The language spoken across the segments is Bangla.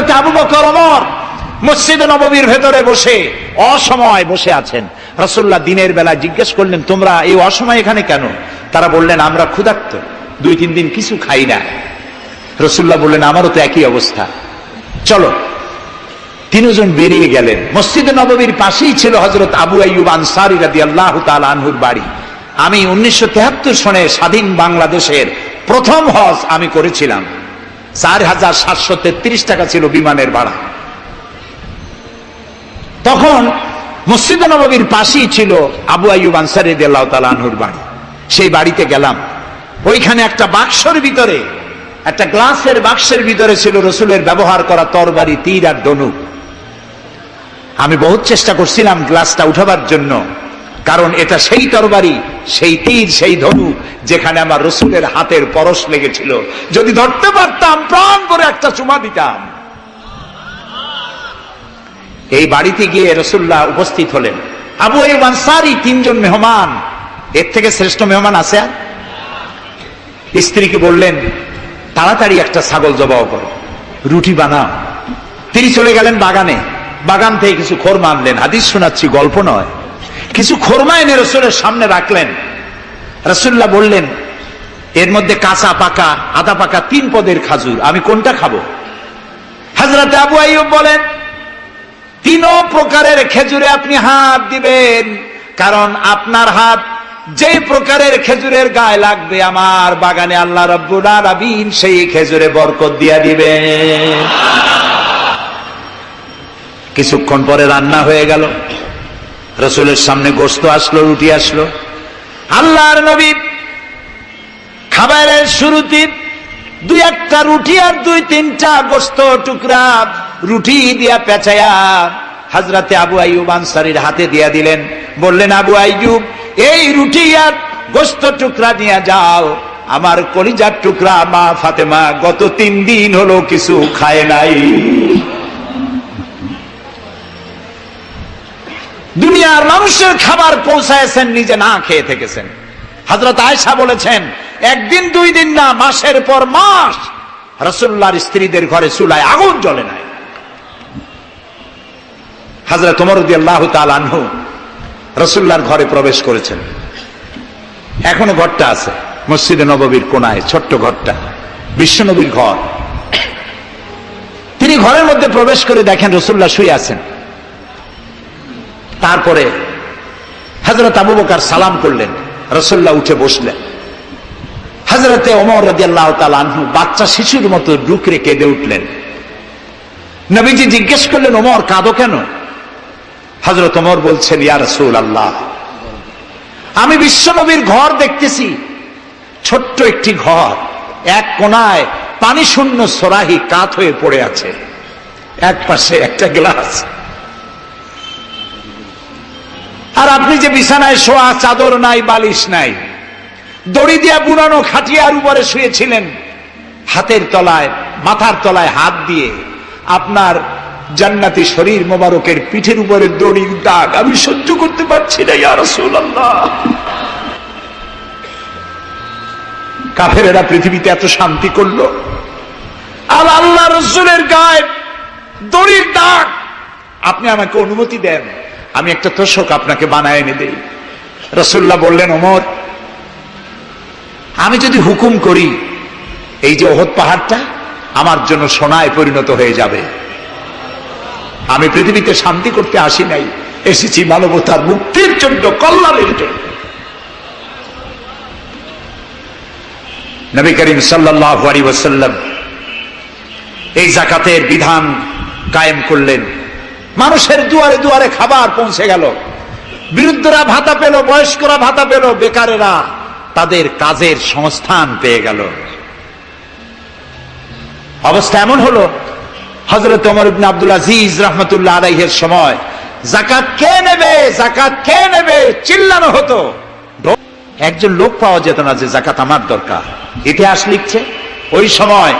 হজরত আবু বকর ওমর মসজিদ নববীর ভেতরে বসে অসময় বসে আছেন। রসুল্লাহ দিনের বেলা জিজ্ঞেস করলেন, তোমরা এই অসময় এখানে কেন? তারা বললেন, আমরা ক্ষুধার্ত, দুই তিন দিন কিছু খাই না। রসুল্লাহ বললেন, আমারও তো একই অবস্থা। চলো। তিনজন বেরিয়ে গেলেন। মসজিদ নববীর পাশেই ছিল হজরত আবু আইয়ুব আনসারি রাদি আল্লাহ আনহুর বাড়ি। আমি উনিশশো তেহাত্তর সনে স্বাধীন বাংলাদেশের প্রথম হজ আমি করেছিলাম। চার হাজার সাতশো তেত্রিশ টাকা ছিল বিমানের ভাড়া। তখন মসজিদ নববীর পাশেই ছিল আবু আইয়ুব আনসারি রাদি আল্লাহ আনহুর বাড়ি। সেই বাড়িতে গেলাম। ওইখানে একটা বাক্সর ভিতরে, একটা গ্লাসের বাক্সের ভিতরে ছিল রসুলের ব্যবহার করা তরবারি, তীর আর ধনুক আমি বহুত চেষ্টা করছিলাম গ্লাসটা উঠাবার জন্য। কারণ এটা সেই তরবারি, সেই তীর, সেই ধনু যেখানে আমার রসুলের হাতের পরশ লেগেছিল। যদি ধরতে পারতাম, প্রাণ করে একটা চুমা দিতাম। এই বাড়িতে গিয়ে রসুল্লাহ উপস্থিত হলেন। আবু আনসারি তিনজন মেহমান। এর থেকে শ্রেষ্ঠ মেহমান আছে আর? স্ত্রীকে বললেন, তাড়াতাড়ি একটা ছাগল জবাও করো, রুটি বানাও। তিনি চলে গেলেন বাগানে। বাগান থেকে কিছু খোর মানলেন হাদিস শোনাচ্ছি, গল্প নয়। কিছু খোরমা এনে রসুলের সামনে রাখলেন। রসুল্লাহ বললেন, এর মধ্যে কাঁচা পাকা, আদা পাকা তিন পদের খাজুর, আমি কোনটা খাব? হাজরাতে আবু আইয়ুব বলেন তিন প্রকারের খেজুরে আপনি হাত দিবেন, কারণ আপনার হাত যে প্রকারের খেজুরের গায়ে লাগবে, আমার বাগানে আল্লাহ রব্বুল আলামিন সেই খেজুরে বরকত দিয়া দিবেন। কিছুক্ষণ পরে রান্না হয়ে গেল। রসুলের সামনে গোস্ত আসলো, রুটি আসলো। আল্লাহর নবী খাবারের শুরুতে দুই একটা রুটি আর দুই তিনটা গোস্ত টুকরা রুটি দিয়া পেঁচায়া হাজরাতে আবু আইয়ুব আনসারির হাতে দিয়া দিলেন। বললেন, আবু আইয়ুব, এই রুটি আর গোস্ত টুকরা নিয়ে যাও। আমার কলিজার টুকরা মা ফাতেমা গত তিন দিন হলো কিছু খায় নাই। দুনিয়ার মানুষের খাবার পৌঁছায়ছেন নিজে না খেয়ে থেকেছেন। হজরত আয়সা বলেছেন, একদিন, দুই দিন না, মাসের পর মাস রসুল্লাহর স্ত্রীদের ঘরে চুলায় আগুন জ্বলে নাই। হাজরত তোমার আল্লাহ ঘরে প্রবেশ করেছেন। এখনও ঘরটা আছে, মসজিদে নববীর কোনায়, ছোট্ট ঘরটা বিশ্বনবীর ঘর। তিনি ঘরের মধ্যে প্রবেশ করে দেখেন রসুল্লাহ শুয়ে আছেন। তারপরে হজরত আবু বকার সালাম করলেন রসুল্লাহ উঠে বসলেন। হজরতে ওমর রাজি আল্লাহ বাচ্চা শিশুর মতো ডুকরে কেঁদে উঠলেন। নবীজি জিজ্ঞেস করলেন, ওমর, কাঁদো কেন? হজরত ওমর বলছেন, ইয়া রসুল আল্লাহ আমি বিশ্বনবীর ঘর দেখতেছি। ছোট্ট একটি ঘর, এক কোনায় পানি শূন্য সরাহি কাত হয়ে পড়ে আছে। এক পাশে একটা গ্লাস। আর আপনি যে বিছানায় শোয়া, চাদর নাই, বালিশ নাই, দড়ি দিয়া বুনানো খাটিয়ার উপরে শুয়েছিলেন, হাতের তলায়, মাথার তলায় হাত দিয়ে আপনার জান্নাতি শরীর মোবারকের পিঠের উপরে দড়ির দাগ আমি সহ্য করতে পারছি না, ইয়া রাসূলুল্লাহ। কাফেরেরা পৃথিবীতে এত শান্তি করল। আর আল্লাহ রসুলের গায়ে দড়ির দাগ। আপনি আমাকে অনুমতি দেন। আমি একটা তোষক আপনাকে বানায় এনে দেই। রসুল্লাহ বললেন, ওমর, আমি যদি হুকুম করি, এই যে ওহদ পাহাড়টা আমার জন্য সোনায় পরিণত হয়ে যাবে। আমি পৃথিবীতে শান্তি করতে আসি নাই, এসেছি মানবতার মুক্তির জন্য, কল্যাণের জন্য। নবী করিম সাল্লাহ আলী ওসাল্লাম এই জাকাতের বিধান কায়েম করলেন। মানুষের দুয়ারে দুয়ারে খাবার পৌঁছে গেল। বিরুদ্ধরা ভাতা পেল, বয়স্করা ভাতা পেল, বেকারেরা তাদের কাজের সংস্থান পেয়ে গেল। অবস্থা এমন হলো হজরত ওমর ইবনে আব্দুল আজিজ রহমতুল্লাহ আলাইহের সময় জাকাত কে নেবে জাকাত কে নেবে, চিল্লানো হতো। একজন লোক পাওয়া যেত না যে জাকাত আমার দরকার। ইতিহাস লিখছে, ওই সময়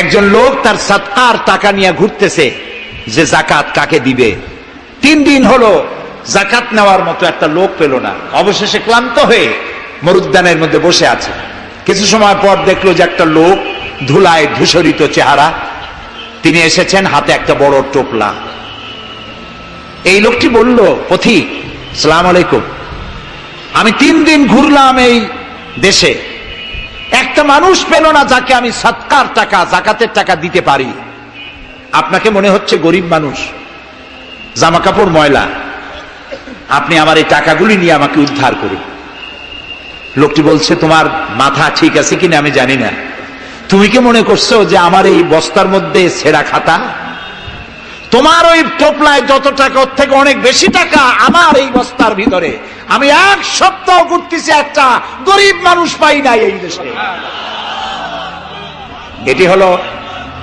একজন লোক তার সৎকার টাকা নিয়ে ঘুরতেছে যে জাকাত কাকে দিবে? তিন দিন হলো জাকাত নেওয়ার মতো একটা লোক পেল না। অবশেষে ক্লান্ত হয়ে মরুদ্যানের মধ্যে বসে আছে। কিছু সময় পর দেখল যে একটা লোক ধুলায় ধূসরিত চেহারা। তিনি এসেছেন হাতে একটা বড় টোপলা। এই লোকটি বলল, পথিক, সালাম আলাইকুম। আমি তিন দিন ঘুরলাম এই দেশে। একটা মানুষ পেল না যাকে আমি সৎকার টাকা জাকাতের টাকা দিতে পারি। আপনাকে মনে হচ্ছে গরিব মানুষ জামা কাপড় ময়লা। আপনি আমার এই টাকাগুলি নিয়ে আমাকে উদ্ধার করুন। লোকটি বলছে, তোমার মাথা ঠিক আছে কিনা আমি জানি না। তুমি কি মনে করছ যে আমার এই বস্তার মধ্যে ছেঁড়া খাতা? তোমার ওই টোপলায় যত টাকা, ওর থেকে অনেক বেশি টাকা আমার এই বস্তার ভিতরে। আমি এক সপ্তাহ ঘুরতেছি, একটা গরিব মানুষ পাই নাই এই দেশে। এটি হলো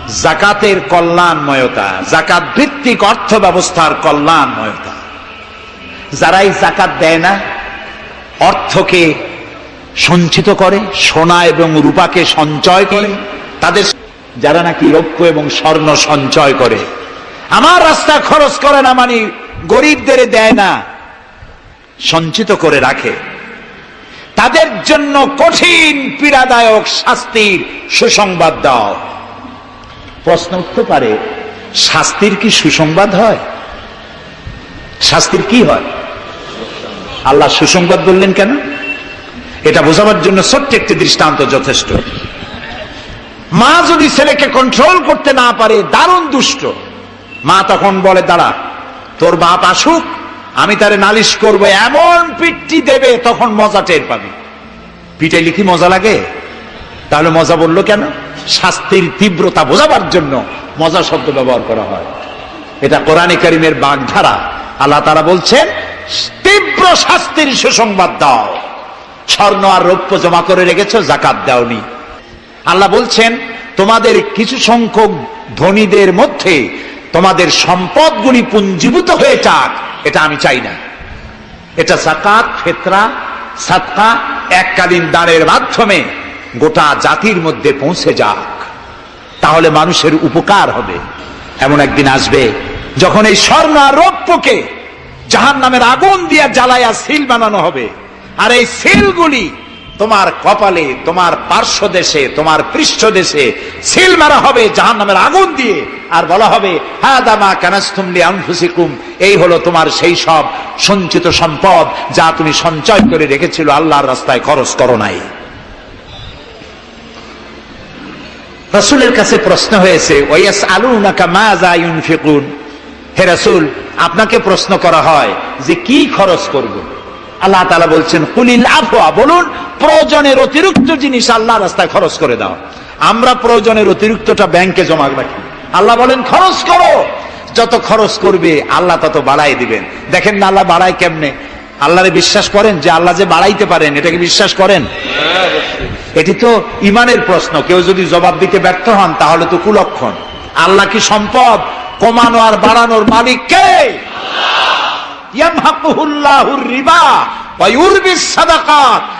জাকাতের কল্যাণময়তা জাকাত ভিত্তিক অর্থ ব্যবস্থার কল্যাণময়তা। যারা এই জাকাত দেয় না, অর্থকে সঞ্চিত করে, সোনা এবং রূপাকে সঞ্চয় করে, তাদের যারা নাকি রৌপ্য এবং স্বর্ণ সঞ্চয় করে। আমার রাস্তা খরচ করে না মানে গরিবদের দেয় না, সঞ্চিত করে রাখে। তাদের জন্য কঠিন পীড়াদায়ক শাস্তির সুসংবাদ দাও। প্রশ্ন উঠতে পারে, শাস্তির কি সুসংবাদ হয়? শাস্তির কি হয়? আল্লাহ সুসংবাদ বললেন কেন? এটা বোঝাবার জন্য ছোট্ট একটি দৃষ্টান্ত যথেষ্ট। মা যদি ছেলেকে কন্ট্রোল করতে না পারে, দারুণ দুষ্ট। মা তখন বলে, দাঁড়া, তোর বাপ আসুক, আমি তারে নালিশ করব, এমন পিটটি দেবে, তখন মজা টের পাবে। পিটাইলে কি মজা লাগে? তাহলে মজা বলল কেন? শাস্তির তীব্রতা বোঝাবার জন্য মজা শব্দ ব্যবহার করা হয়। এটা কোরআনে কারিমের বাগধারা। আল্লাহ তারা বলছেন, তীব্র শাস্তির সুসংবাদ দাও। স্বর্ণ আর রৌপ্য জমা করে রেখেছ জাকাত দাওনি। আল্লাহ বলছেন, তোমাদের কিছু সংখ্যক ধনীদের মধ্যে তোমাদের সম্পদগুলি পুঞ্জীভূত হয়ে যাক, এটা আমি চাই না। এটা জাকাত ফেতরা সাতকা এককালীন দানের মাধ্যমে গোটা জাতির মধ্যে পৌঁছে যাক। তাহলে মানুষের উপকার হবে। এমন একদিন আসবে যখন এই স্বর্ণ আর রৌপ্যকে জাহান নামের আগুন দিয়ে জ্বালায়া সিল বানানো হবে। আর এই সিলগুলি তোমার কপালে, তোমার পার্শ্ব দেশে তোমার পৃষ্ঠ দেশে সিল মারা হবে জাহান নামের আগুন দিয়ে। আর বলা হবে হ্যাঁ দামা কানাস্তুমলি আনফুসিকুম। এই হলো তোমার সেই সব সঞ্চিত সম্পদ যা তুমি সঞ্চয় করে রেখেছিল আল্লাহর রাস্তায় খরচ করো নাই। রসুলের কাছে প্রশ্ন হয়েছে ওয়াস আলু নাকা মাজা ইউনফিকুন? হে রসুল, আপনাকে প্রশ্ন করা হয় যে কি খরচ করব? আল্লাহ তালা বলছেন, কুলিল আফওয়া বলুন, প্রয়োজনের অতিরিক্ত জিনিস আল্লাহ রাস্তায় খরচ করে দাও। আমরা প্রয়োজনের অতিরিক্তটা ব্যাংকে জমা রাখি। আল্লাহ বলেন, খরচ করো। যত খরচ করবে, আল্লাহ তত বাড়াই দিবেন। দেখেন না আল্লাহ বাড়ায় কেমনে? আল্লাহরে বিশ্বাস করেন যে আল্লাহ যে বাড়াইতে পারেন এটাকে বিশ্বাস করেন? এটি তো ইমানের প্রশ্ন। কেউ যদি জবাব দিতে ব্যর্থ হন, তাহলে তো কুলক্ষণ। আল্লাহ কি সম্পদ? কমানো আর বাড়ানোর মালিক কে?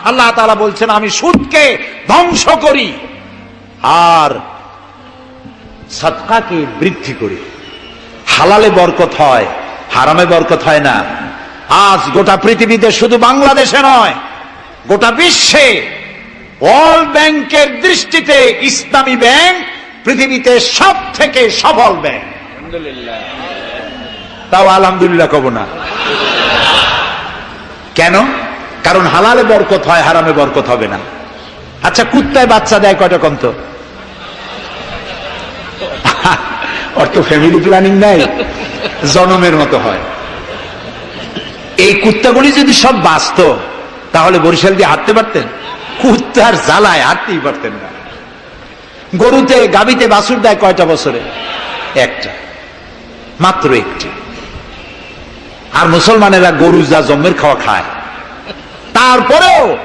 আল্লাহ। বলছেন, আমি সুদকে ধ্বংস করি আর সাদকাকে বৃদ্ধি করি। হালালে বরকত হয়, হারামে বরকত হয় না। আজ গোটা পৃথিবীতে শুধু বাংলাদেশে নয়, গোটা বিশ্বে ওয়ার্ল্ড ব্যাংকের দৃষ্টিতে ইসলামী ব্যাংক পৃথিবীতে সব থেকে সফল ব্যাংক তাও আলহামদুলিল্লাহ কব না। কেন? কারণ হালালে বরকত হয় হারামে বরকত হবে না। আচ্ছা কুত্তায় বাচ্চা দেয় কয়টা কন্ত? অর্থ ফ্যামিলি প্ল্যানিং নাই জনমের মতো হয়। এই কুত্তাগুলি যদি সব বাঁচত তাহলে বরিশাল দিয়ে হাঁটতে পারতেন? কুত্তার জ্বালায় হাঁটতেই পারতেন না। গরুতে গাবিতে বাছুর দেয় কয়টা বছরে? একটা। মাত্র একটি। আর মুসলমানেরা গরু যা জন্মের খাওয়া খায়। তারপরেও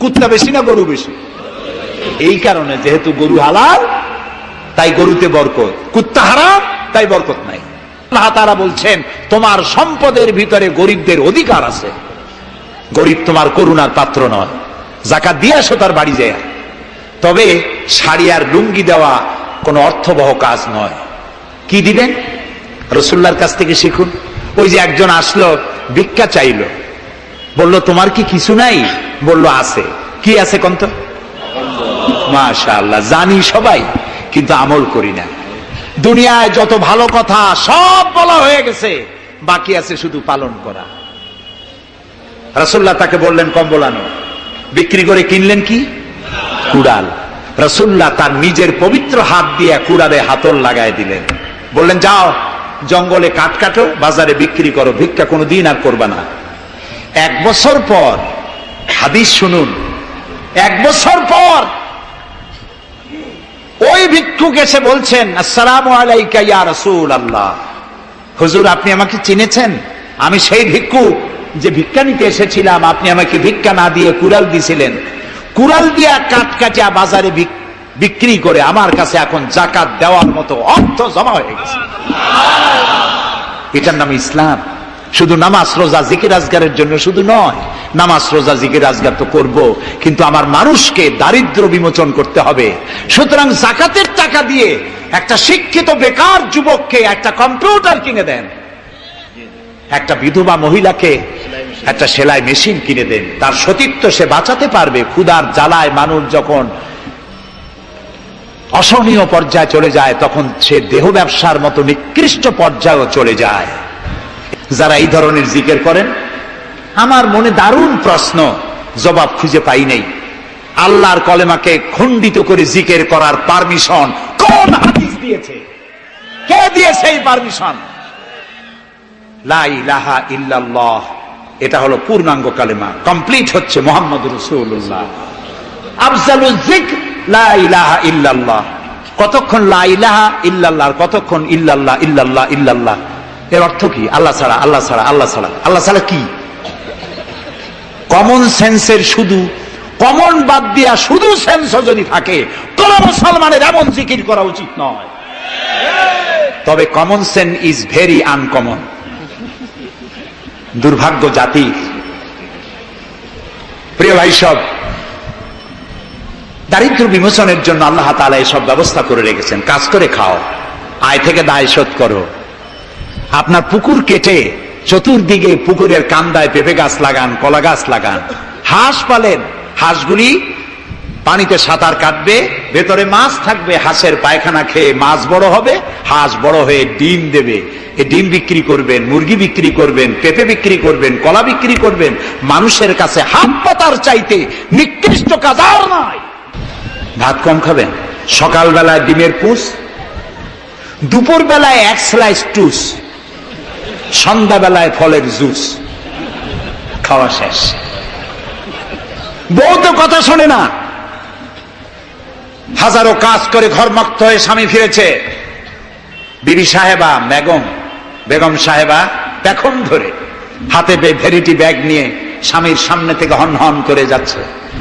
কুত্তা বেশি না গরু বেশি? এই কারণে যেহেতু গরু হালাল, তাই গরুতে বরকত। কুত্তা হারাম, তাই বরকত নাই। তারা বলছেন, তোমার সম্পদের ভিতরে গরিবদের অধিকার আছে। গরিব তোমার করুণার পাত্র নয়। জাকাত দিয়ে আসো, তার বাড়ি যায়। তবে শাড়ি আর লুঙ্গি দেওয়া কোনো অর্থবহ কাজ নয়। কি দিবেন? রসুল্লার কাছ থেকে শিখুন। ওই যে একজন আসলো, ভিক্ষা চাইলো। বলল, তোমার কি কিছু নাই? বলল, আছে। কি আছে কন্ত? মাশা আল্লাহ জানি সবাই, কিন্তু আমল করি না। দুনিয়ায় যত ভালো কথা, সব বলা হয়ে গেছে। বাকি আছে শুধু পালন করা। রসুল্লাহ তাকে বললেন কম্বলানো বিক্রি করে কিনলেন কি? কুড়াল। রসুল্লাহ তার নিজের পবিত্র হাত দিয়ে কুড়ালে হাতল লাগায় দিলেন। বললেন, যাও, জঙ্গলে কাঠ কাটো, বাজারে বিক্রি করো, ভিক্ষা কোনো দিন আর করবা না। এক বছর পর, হাদিস শুনুন, এক বছর পর ওই ভিক্ষুক এসে বলছেন, আসসালাম আলাইকা ইয়া রসুল আল্লাহ হুজুর, আপনি আমাকে চিনেছেন? আমি সেই ভিক্ষুক। যে ভিক্ষা নিতে এসেছিলাম, আপনি আমাকে ভিক্ষা না দিয়ে কুড়াল দিছিলেন। কুড়াল দিয়া কাঠ কাটিয়া বাজারে বিক্রি করে আমার কাছে এখন জাকাত দেওয়ার মতো অর্থ জমা হয়ে গেছে। এটার নাম ইসলাম। শুধু নামাজ, রোজা, জিকির আজগারের জন্য শুধু নয়, নামাজ, রোজা, জিকির আজগার তো করব, কিন্তু আমার মানুষকে দারিদ্র বিমোচন করতে হবে। সুতরাং জাকাতের টাকা দিয়ে একটা শিক্ষিত বেকার যুবককে একটা কম্পিউটার কিনে দেন। একটা বিধবা মহিলাকে একটা সেলাই মেশিন কিনে দেন। তার সতীত্ব সে বাঁচাতে পারবে। ক্ষুদার জ্বালায় মানুষ যখন অসহনীয় পর্যায়ে চলে যায়, তখন সে দেহ ব্যবসার মতো নিকৃষ্ট পর্যায়েও চলে যায়। যারা এই ধরনের জিকের করেন, আমার মনে দারুণ প্রশ্ন, জবাব খুঁজে পাই নাই। আল্লাহর কলেমাকে খণ্ডিত করে জিকের করার পারমিশন কোন হাদিস দিয়েছে? কে দিয়েছে এই পারমিশন? লা ইলাহা ইল্লাল্লাহ। এটা হলো পূর্ণাঙ্গ কালেমা। কমপ্লিট হচ্ছে মোহাম্মদ রসুল্লাহ আফজালুল জিকর লা ইলাহা ইল্লাল্লাহ। কতক্ষণ লা ইলাহা ইল্লাল্লাহ কতক্ষণ ইল্লাল্লাহ ইল্লাল্লাহ ইল্লাল্লাহ? এর অর্থ কি? আল্লাহ ছাড়া আল্লাহ ছাড়া আল্লাহ ছাড়া। আল্লাহ ছাড়া কি? কমন সেন্সের শুধু। কমন বাদ দিয়া শুধু সেন্স যদি থাকে, কোন মুসলমানের এমন জিকির করা উচিত নয়। তবে common sense is very uncommon দুর্ভাগ্য জাতির প্রিয় ভাই সব, দারিদ্র বিমোচনের জন্য আল্লাহ তালা এসব ব্যবস্থা করে রেখেছেন। কাজ করে খাও, আয় থেকে দায় শোধ করো। আপনার পুকুর কেটে চতুর্দিকে পুকুরের কান্দায় পেঁপে গাছ লাগান, কলা গাছ লাগান। হাঁস পালেন, হাঁসগুলি পানিতে সাঁতার কাটবে, ভেতরে মাছ থাকবে, হাঁসের পায়খানা খেয়ে মাছ বড় হবে, হাঁস বড় হয়ে ডিম দেবে। এই ডিম বিক্রি করবেন, মুরগি বিক্রি করবেন, পেঁপে বিক্রি করবেন, কলা বিক্রি করবেন, মানুষের কাছে হাত পাতার চাইতে নিকৃষ্ট কাজ আর নয় ভাত কম খাবেন? সকালবেলায় ডিমের পুষ দুপুর বেলায় এক স্লাইস টুস সন্ধ্যাবেলায় ফলের জুস। খাওয়া শেষ। বউ তো কথা শোনে না। হাজারো কাজ করে ঘরমক্ত হয়ে স্বামী ফিরেছে। বিবি সাহেবা, বেগম বেগম সাহেবা পেখন ধরে হাতে ভেরিটি ব্যাগ নিয়ে স্বামীর সামনে থেকে হন হন করে যাচ্ছে।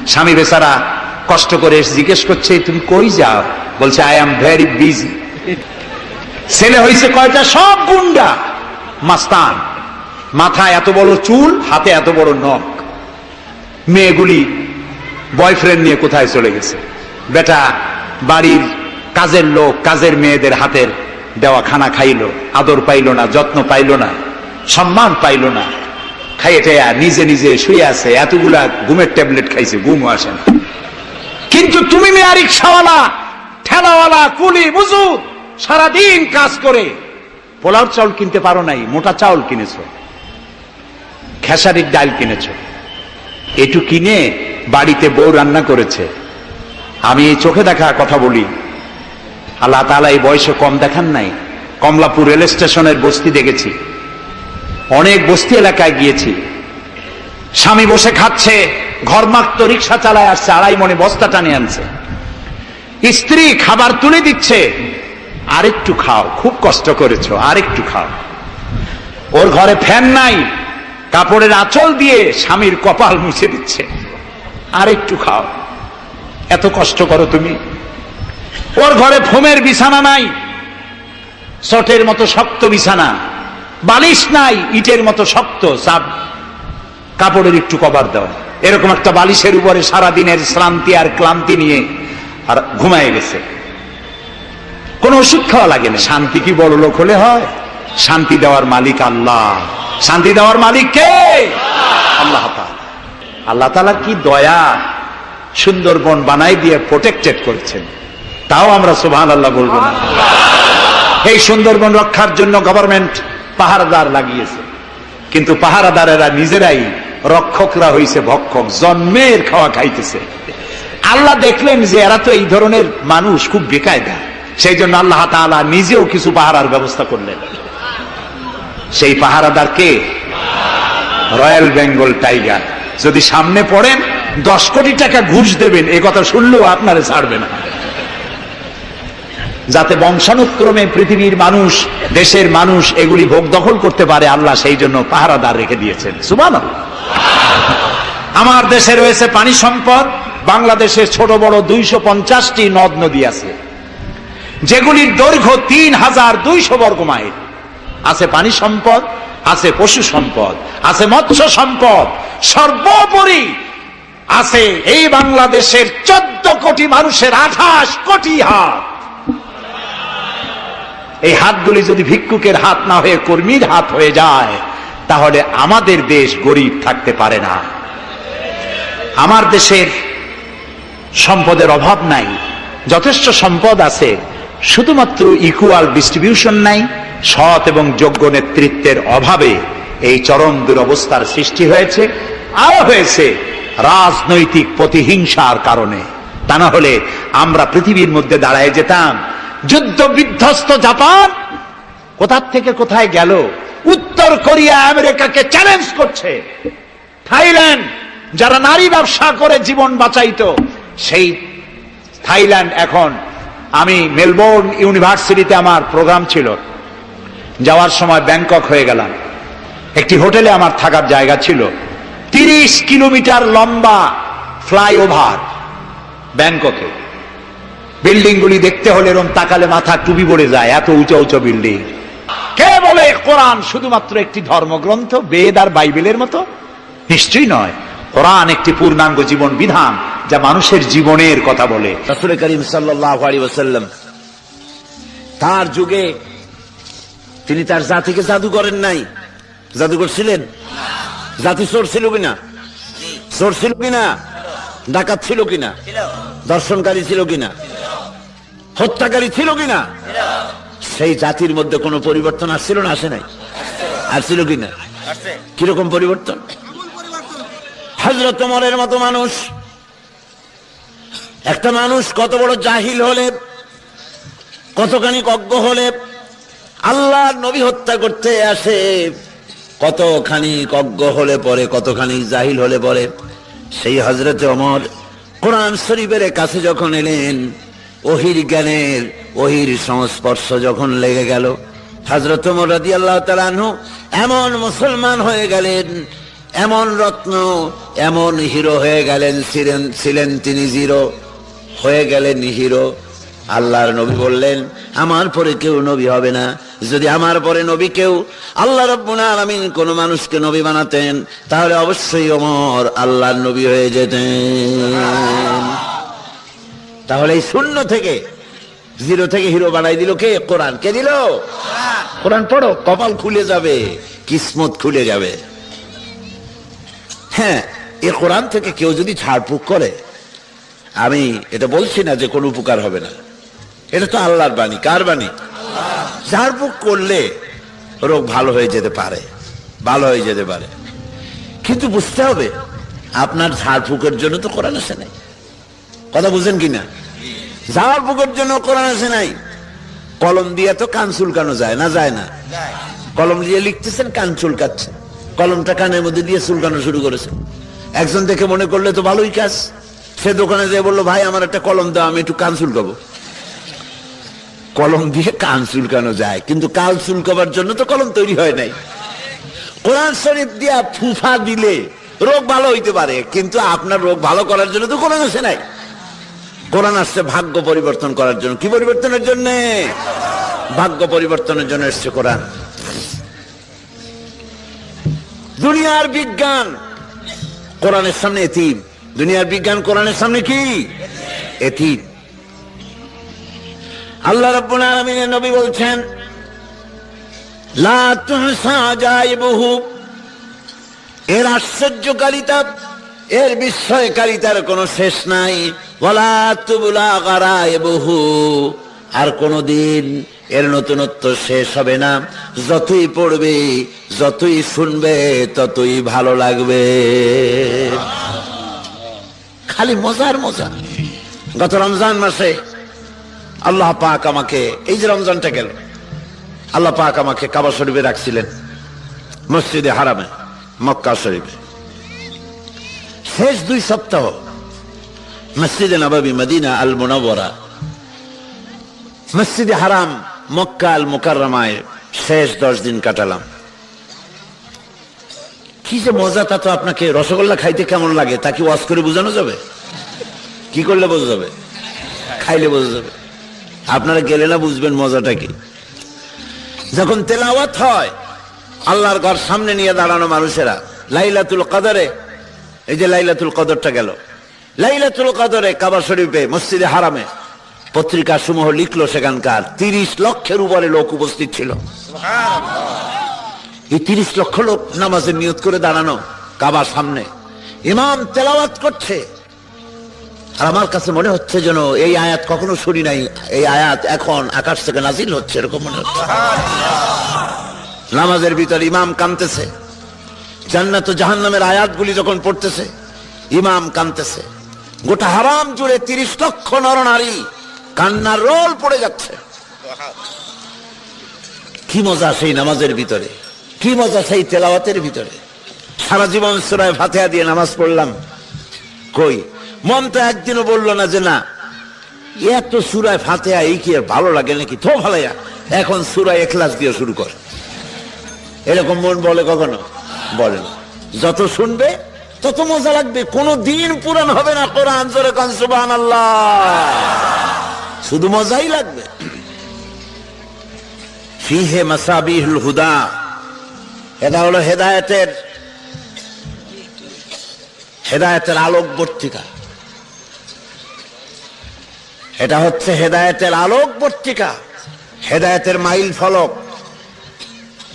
স্বামী বেচারা কষ্ট করে এসে জিজ্ঞেস করছে, তুমি কই যাও? বলছে আই এম ভেরি বিজি ছেলে হয়েছে কয়টা? সব গুন্ডা। মাস্তান। মাথায় এত বড় চুল, হাতে এত বড় নখ। মেয়েগুলি বয়ফ্রেন্ড নিয়ে কোথায় চলে গেছে? বেটা বাড়ির কাজের লোক, কাজের মেয়েদের হাতের দেওয়া খানা খাইলো, আদর পাইল না, যত্ন পাইল না, সম্মান পাইল না। খাইয়ে টেয়া নিজে নিজে শুয়ে আছে, এতগুলা ঘুমের ট্যাবলেট খাইছে ঘুম আসে না। কিন্তু তুমি মেয়া রিক্সাওয়ালা ঠেলাওয়ালা, কুলি মজুদ সারাদিন কাজ করে পোলার চাউল কিনতে পারো নাই, মোটা চাউল কিনেছ, খেসারির ডাল কিনেছ, এটু কিনে বাড়িতে বউ রান্না করেছে আমি এই চোখে দেখা কথা বলি। আল্লাহ তালা এই বয়সে কম দেখান নাই। কমলাপুর রেল স্টেশনের বস্তি দেখেছি। অনেক বস্তি এলাকায় গিয়েছি। স্বামী বসে খাচ্ছে ঘরমাক্ত রিক্সা চালায় আসছে, আড়াই মনে বস্তা টানে আনছে। স্ত্রী খাবার তুলে দিচ্ছে, আরেকটু খাও, খুব কষ্ট করেছ, আরেকটু খাও। ওর ঘরে ফ্যান নাই, কাপড়ের আঁচল দিয়ে স্বামীর কপাল মুছে দিচ্ছে, আরেকটু খাও। এত কষ্ট করো তুমি। ওর ঘরে ফোমের বিছানা নাই চটের মতো শক্ত বিছানা, বালিশ নাই, ইটের মতো শক্ত চাপ, কাপড়ের একটু কভার দাও। এরকম একটা বালিশের উপরে সারা দিনের শ্রান্তি আর ক্লান্তি নিয়ে আর ঘুমায় গেছে। কোন ওষুধ খাওয়া লাগে না। শান্তি কি বড় লোক হলে হয়? শান্তি দেওয়ার মালিক আল্লাহ। শান্তি দেওয়ার মালিক কে? আল্লাহ আল্লাহ তালা কি দয়া? সুন্দরবন বানাই দিয়ে প্রোটেক্টেড করেছেন। তাও আমরা সুবহান আল্লাহ বলব না। এই সুন্দরবন রক্ষার জন্য গভর্নমেন্ট পাহারাদার লাগিয়েছে। কিন্তু পাহারাদারেরা নিজেরাই রক্ষকরা হইছে ভক্ষক, জন্মের খাওয়া খাইতেছে। আল্লাহ দেখলেন যে এরা তো এই ধরনের মানুষ খুব বেকায়দা। সেই জন্য আল্লাহ তাআলা নিজেও কিছু পাহারার ব্যবস্থা করলেন। সেই পাহারাদার কে? Royal Bengal tiger. যদি সামনে পড়েন দশ কোটি টাকা ঘুষ দেবেন, এ কথা শুনলেও আপনারে ছাড়বে না। যাতে বংশানুক্রমে পৃথিবীর মানুষ, দেশের মানুষ এগুলি ভোগ দখল করতে পারে, আল্লাহ সেই জন্য পাহারাদার রেখে দিয়েছেন। সুমান আমার দেশে রয়েছে পানি সম্পদ বাংলাদেশের ছোট বড় দুইশো পঞ্চাশটি নদ নদী আছে। যেগুলির দৈর্ঘ্য তিন হাজার দুইশো বর্গ মাইল। আছে পানি সম্পদ, আছে পশু সম্পদ, আছে মৎস্য সম্পদ। সর্বোপরি আছে এই বাংলাদেশের চোদ্দ কোটি মানুষের আঠাশ কোটি হাত। এই হাতগুলি যদি ভিক্ষুকের হাত না হয়ে কর্মীর হাত হয়ে যায়, তাহলে আমাদের দেশ গরিব থাকতে পারে না। আমার দেশের সম্পদের অভাব নাই, যথেষ্ট সম্পদ আছে, শুধুমাত্র ইকুয়াল ডিস্ট্রিবিউশন নাই, সৎ এবং যোগ্য নেতৃত্বের অভাবে এই চরম দুরবস্থার সৃষ্টি হয়েছে, আরও হয়েছে। রাজনৈতিক প্রতিহিংসার কারণে। তা না হলে আমরা পৃথিবীর মধ্যে দাঁড়ায় যেতাম। যুদ্ধ বিধ্বস্ত জাপান কোথার থেকে কোথায় গেল? উত্তর কোরিয়া আমেরিকাকে চ্যালেঞ্জ করছে। থাইল্যান্ড, যারা নারী ব্যবসা করে জীবন বাঁচাইত, সেই থাইল্যান্ড এখন। আমি মেলবোর্ন ইউনিভার্সিটিতে আমার প্রোগ্রাম ছিল। যাওয়ার সময় ব্যাংকক হয়ে গেলাম। একটি হোটেলে আমার থাকার জায়গা ছিল। তিরিশ কিলোমিটার লম্বা ফ্লাইওভার ব্যাংককে। বিল্ডিং গুলি দেখতে হলে এরকম তাকালে মাথা টুপি পড়ে যায়, এত উঁচু উঁচু বিল্ডিং। কে বলে কোরআন শুধুমাত্র একটি ধর্মগ্রন্থ, বেদ আর বাইবেলের মতো? নিশ্চয়ই নয়। কোরআন একটি পূর্ণাঙ্গ জীবন বিধান, যা মানুষের জীবনের কথা বলে। ওয়াসাল্লাম তার যুগে তিনি তার জাতিকে জাদু করেন নাই। জাদুকর ছিলেন? জাতি চোর ছিল কিনা? চোর ছিল কিনা? ডাকাত ছিল কিনা? দর্শনকারী ছিল কিনা? হত্যাকারী ছিল কিনা? সেই জাতির মধ্যে কোনো পরিবর্তন আসছিল না আসে নাই? আসছিল কিনা? কীরকম পরিবর্তন? হজরত মরের মতো মানুষ। একটা মানুষ কত বড় জাহিল হলে কতখানি অজ্ঞ হলে আল্লাহ নবী হত্যা করতে আসে। কতখানি অজ্ঞ হলে পরে, কতখানি জাহিল হলে পরে। সেই হজরত অমর কোরআন শরীফের কাছে যখন এলেন ওহির জ্ঞানের ওহির সংস্পর্শ যখন লেগে গেল হজরত ওমর রাদি আল্লাহ তালানহু এমন মুসলমান হয়ে গেলেন, এমন রত্ন, এমন হিরো হয়ে গেলেন, ছিলেন ছিলেন তিনি জিরো, হয়ে গেলেন হিরো। আল্লাহর নবী বললেন, আমার পরে কেউ নবী হবে না। যদি আমার পরে নবী কেউ আল্লাহ আলামিন কোন মানুষকে নবী বানাতেন, তাহলে অবশ্যই ওমর আল্লাহর নবী হয়ে যেতেন। তাহলে এই শূন্য থেকে, জিরো থেকে হিরো বানাই দিল কে? কোরআন। কে দিল? কোরআন পড়ো, কপাল খুলে যাবে, কিসমত খুলে যাবে। হ্যাঁ এ কোরআন থেকে কেউ যদি ঝাড়ফুঁক করে, আমি এটা বলছি না যে কোনো উপকার হবে না। এটা তো আল্লাহর বাণী। কার বাণী? ঝাড়ফুঁক করলে রোগ ভালো হয়ে যেতে পারে, ভালো হয়ে যেতে পারে। কিন্তু বুঝতে হবে, আপনার ঝাড়ফুঁকের জন্য তো কোরআন আসে নাই। কথা বুঝেন কিনা ঝাড়ফুঁকের জন্য কোরআন আসে নাই। কলম দিয়ে তো কান চুলকানো যায় না যায় না। কলম দিয়ে লিখতেছেন, কান চুলকাচ্ছে কলমটা কানের মধ্যে দিয়ে চুলকানো শুরু করেছে একজন দেখে মনে করলে তো ভালোই কাজ। সে দোকানে যেয়ে বলল, ভাই, আমার একটা কলম দাও, আমি একটু কান চুলকাবো। কলম দিয়ে কান চুলকানো যায়, কিন্তু কাল চুলকাবার জন্য তো কলম তৈরি হয় নাই। কোরআন শরীফ দিয়া ফুফা দিলে রোগ ভালো হইতে পারে, কিন্তু আপনার রোগ ভালো করার জন্য তো কোরআন আসে নাই। কোরআন আসছে ভাগ্য পরিবর্তন করার জন্য। কি পরিবর্তনের জন্য? ভাগ্য পরিবর্তনের জন্য এসছে কোরআন। দুনিয়ার বিজ্ঞান কোরআনের সামনে এতিম। দুনিয়ার বিজ্ঞান কোরআনের সামনে কি? এতিম। আল্লাহ রাব্বুল আলামিনের নবী বলছেন জাইবুহু এর আশ্চর্যকারিতা, এর বিস্ময়কারিতার কোনো শেষ নাই। তুবলা গারাইবুহু। আর কোনদিন এর নতুনত্ব শেষ হবে না। যতই পড়বে, যতই শুনবে, ততই ভালো লাগবে। খালি মজার মজা। গত রমজান মাসে আল্লাহ পাক আমাকে, এই যে রমজানটা গেল, আল্লাহ পাক আমাকে কাবা শরীফে রাখছিলেন, মসজিদে হারামে, মক্কা শরীফে। শেষ দুই সপ্তাহ মসজিদে নবাবী মদিনা আল মুনওয়ারা, মসজিদে হারাম, মক্কা আল মুকাররমায় শেষ দশ দিন কাটালাম। কি যে মজা, তা তো আপনাকে রসগোল্লা খাইতে কেমন লাগে? তা কি ওয়াজ করে বোঝানো যাবে? কি করলে বোঝা যাবে? খাইলে বোঝা যাবে। আপনারা গেলে না বুঝবেন মজাটা কি? যখন তেলাওয়াত হয়, আল্লাহর ঘর সামনে নিয়ে দাঁড়ানো মানুষেরা, লাইলাতুল কদরে, এই যে লাইলাতুল কদরটা গেল। লাইলাতুল কদরে কাবা শরীফে, মসজিদে হারামে পত্রিকা সমূহ লিখলো সেখানকার, তিরিশ লক্ষের উপরে লোক উপস্থিত ছিল। এই তিরিশ লক্ষ লোক নামাজের নিয়ত করে দাঁড়ানো কাবার সামনে। ইমাম তেলাওয়াত করছে। আর আমার কাছে মনে হচ্ছে যেন এই আয়াত কখনো শুনি নাই। এই আয়াত এখন আকাশ থেকে নাজিল হচ্ছে, এরকম মনে হচ্ছে। নামাজের ভিতর ইমাম কানতেছে জান্নাত জাহান্নামের আয়াতগুলি যখন পড়তেছে, ইমাম কানতেছে গোটা হারাম জুড়ে তিরিশ লক্ষ নরনারী কান্নার রোল পড়ে যাচ্ছে। কি মজা সেই নামাজের ভিতরে। কি মজা সেই তেলাওয়াতের ভিতরে। সারা জীবন সুরায় ফাতেহা দিয়ে নামাজ পড়লাম। কই? মন তো একদিনও বলল না যে না এত সুরায় ফাতেহা, এই কি আর ভালো লাগে নাকি? তো ভালোয়া এখন সুরায় এখলাস দিয়ে শুরু কর। এরকম মন বলে কখনো? বলে না। যত শুনবে, তত মজা লাগবে। কোনো দিন পুরান হবে না কোরআন জোরে কান সুবহান আল্লাহ শুধু মজাই লাগবে। ফিহে মাসাবিহুল হুদা। এটা হলো হেদায়েতের হেদায়েতের আলোক বর্তিকা এটা হচ্ছে হেদায়েতের আলোক পত্রিকা, হেদায়েতের মাইল ফলক।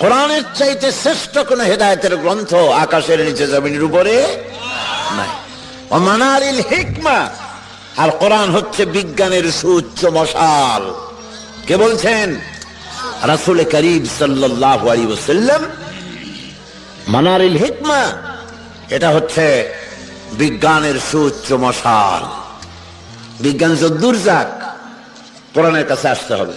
কোরআনের চাইতে শ্রেষ্ঠ কোন হেদায়েতের গ্রন্থ আকাশের নিচে জমিনের উপরে আর কোরআন হচ্ছে বিজ্ঞানের সুউচ্চ মশাল। কে বলছেন? রাসুল করিম ওয়াসাল্লাম। মানারিল হিকমা, এটা হচ্ছে বিজ্ঞানের সুউচ্চ মশাল। বিজ্ঞান যদ্দূর যাক কোরআনের কাছে আসতে হবে।